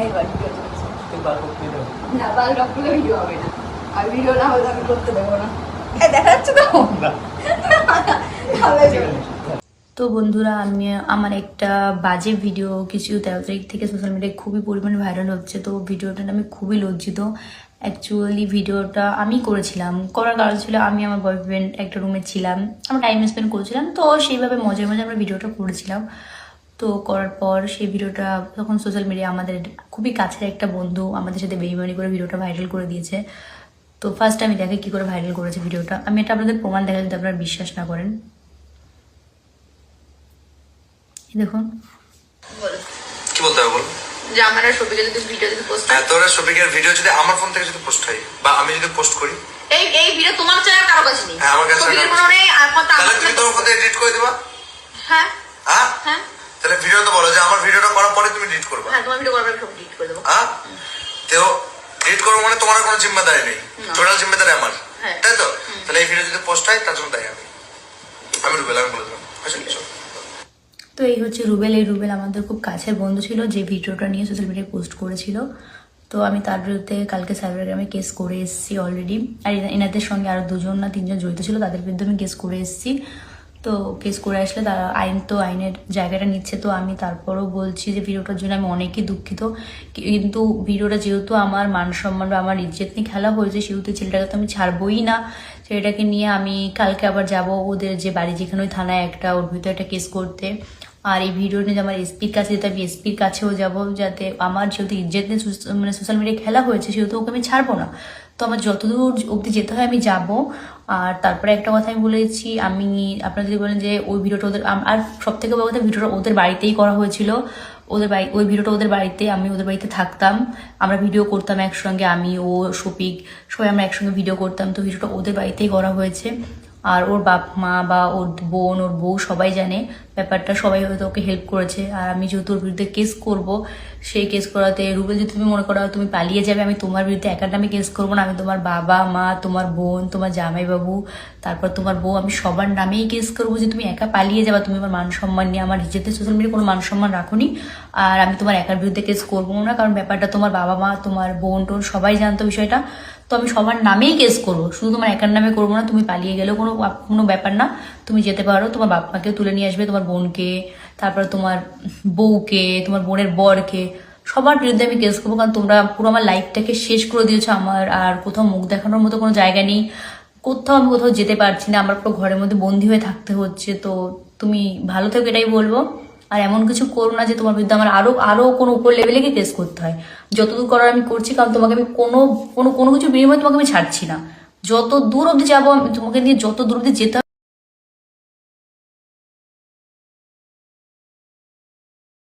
এইবার ভিডিও চলছে তুই বার করতে দাও না বাল রক ভিডিও হবে না আর ভিডিও না হলে আমি করতে দেবো না। দেখা যাচ্ছে তো? বন্ধুরা আমি আমার একটা বাজে ভিডিও কিছু তেরো তারিখ থেকে সোশ্যাল মিডিয়ায় খুবই পরিমাণে ভাইরাল হচ্ছে। তো ভিডিওটা আমি খুবই লজ্জিত। অ্যাকচুয়ালি ভিডিওটা আমি করেছিলাম। করার কারণ ছিল আমি আমার বয়ফ্রেন্ড একটা রুমে ছিলাম। আমরা টাইম স্পেন্ড করেছিলাম। তো সেইভাবে মজার মজা আমরা ভিডিওটা করেছিলাম। তো করার পর সেই ভিডিওটা তখন সোশ্যাল মিডিয়া আমাদের খুবই কাছের একটা বন্ধু আমাদের সাথে বেইমানি করে ভিডিওটা ভাইরাল করে দিয়েছে। তো ফার্স্ট আমি দেখে কি করে ভাইরাল করেছে ভিডিওটা। আমি এটা আপনাদের প্রমাণ দেখা যদি আপনারা বিশ্বাস না করেন। দেখুন। বলো। কি বলতে হবে বল? যে আমার আর ছবিকে যদি ভিডিও যদি পোস্ট হ্যাঁ। তোর ভিডিও যদি আমার ফোন থেকে যদি পোস্ট হয় বা আমি যদি পোস্ট করি। এই এই ভিডিও তোমার চ্যানেল কারও কাছে নেই? হ্যাঁ, আমার কাছে ছবির কোনো নেই আর কথা তাহলে তুমি তোর ফোন এডিট করে দিবা। হ্যাঁ হ্যাঁ হ্যাঁ। তাহলে ভিডিও তো বলো যে আমার ভিডিওটা করার পরে তুমি এডিট করবা। হ্যাঁ তোমার ভিডিও করার সব ডিলিট করে দেবো। হ্যাঁ? তো এডিট করব মানে তোমার কোনো জিম্মেদারি নেই। টোটাল জিম্মেদারি আমার। হ্যাঁ। তাই তো? তাহলে এই ভিডিও যদি পোস্ট হয় তার জন্য তাই আমি। আমি রুবেল আমি বলে দিলাম। আচ্ছা কিছু তো এই হচ্ছে রুবেল এই রুবেল আমাদের খুব কাছের বন্ধু ছিল যে ভিডিওটা নিয়ে সোশ্যাল মিডিয়ায় পোস্ট করেছিল। তো আমি তার বিরুদ্ধে কালকে সাইবার গ্রামে কেস করে এসেছি অলরেডি আর এনাদের সঙ্গে আরও দুজন না তিনজন জড়িত ছিল তাদের বিরুদ্ধে আমি কেস করে এসেছি। তো কেস করে আসলে তারা আইন তো আইনের জায়গাটা নিচ্ছে, তো আমি তারপরও বলছি যে ভিডিওটার জন্য আমি অনেকই দুঃখিত। কিন্তু ভিডিওটা যেহেতু আমার মান সম্মান বা আমার ইজ্জত নিয়ে খেলা হয়েছে, সেহেতু ছেলেটাকে তো আমি ছাড়বই না। ছেলেটাকে নিয়ে আমি কালকে আবার যাব ওদের যে বাড়ি যেখানে ওই থানায় একটা, ওর ভিতরে একটা কেস করতে। আর এই ভিডিও নিয়ে আমার এসপির কাছে যেতে আমি এসপির কাছেও যাব যাতে আমার যেহেতু ইজ্জত নিয়ে মানে সোশ্যাল মিডিয়ায় খেলা হয়েছে, সেহেতু ওকে আমি ছাড়বো না। তো আমার যতদূর অবধি যেতে হয় আমি যাব। আর তারপরে একটা কথা আমি বলেছি, আমি, আপনারা যদি বলেন যে ওই ভিডিওটা ওদের আর সব থেকে বড় কথা ভিডিওটা ওদের বাড়িতেই করা হয়েছিল। ওদের বাড়ি, ওই ভিডিওটা ওদের বাড়িতে, আমি ওদের বাড়িতে থাকতাম। আমরা ভিডিও করতাম একসঙ্গে, আমি, ও, শফিক, সবাই আমরা একসঙ্গে ভিডিও করতাম। তো ভিডিওটা ওদের বাড়িতেই করা হয়েছে। আর ওর বাপ মা বা ওর বোন, ওর বউ সবাই জানে। ব্যাপারটা, সবাই হয়তো ওকে হেল্প করেছে। আর আমি যেহেতু ওর বিরুদ্ধে কেস করব, সেই কেস করাতে রুবেল, যদি তুমি মনে করো তুমি পালিয়ে যাবে, আমি তোমার বিরুদ্ধে একার নামে কেস করব না। আমি তোমার বাবা, মা, তোমার বোন, তোমার জামাইবাবু, তারপর তোমার বউ, আমি সবার নামেই কেস করব যে তুমি একা পালিয়ে যাবা। তুমি আমার মান সম্মান নিয়ে, আমার নিজেতে সোশ্যাল মিডিয়া কোনো মান সম্মান রাখুনি। আর আমি তোমার একার বিরুদ্ধে কেস করব না, কারণ ব্যাপারটা তোমার বাবা, মা, তোমার বোন, টোন সবাই জানতো বিষয়টা। তো আমি সবার নামেই কেস করব। শুধু তোমার একার নামে করব না, তুমি পালিয়ে গেলেও কোনো কোনো ব্যাপার না। তুমি যেতে পারো, তোমার বাপ মাকেও তুলে নিয়ে আসবে, তোমার বোনকে, তারপর তোমার বউকে, তোমার বোনের বরকে। সবার বিরুদ্ধে আমি কেস করব, কারণ তোমরা পুরো আমার লাইফটাকে শেষ করে দিয়েছ আমার, আর কোথাও মুখ দেখানোর মতো কোনো জায়গা নেই। কোথাও আমি কোথাও যেতে পারছি না, আমার পুরো ঘরের মধ্যে বন্দি হয়ে থাকতে হচ্ছে। তো তুমি ভালো থেকো এটাই বলব। আর এমন কিছু করো না যে তোমার বিরুদ্ধে আমার আরও আরও কোনো উপর লেভেলে গিয়ে কেস করতে হয়। যতদূর করার আমি করছি, কারণ তোমাকে আমি কোনো কোনো কোনো কিছু বিনিময়ে তোমাকে আমি ছাড়ছি না। যত দূর অব্দি যাব তোমাকে নিয়ে যত দূর অব্দি যেতে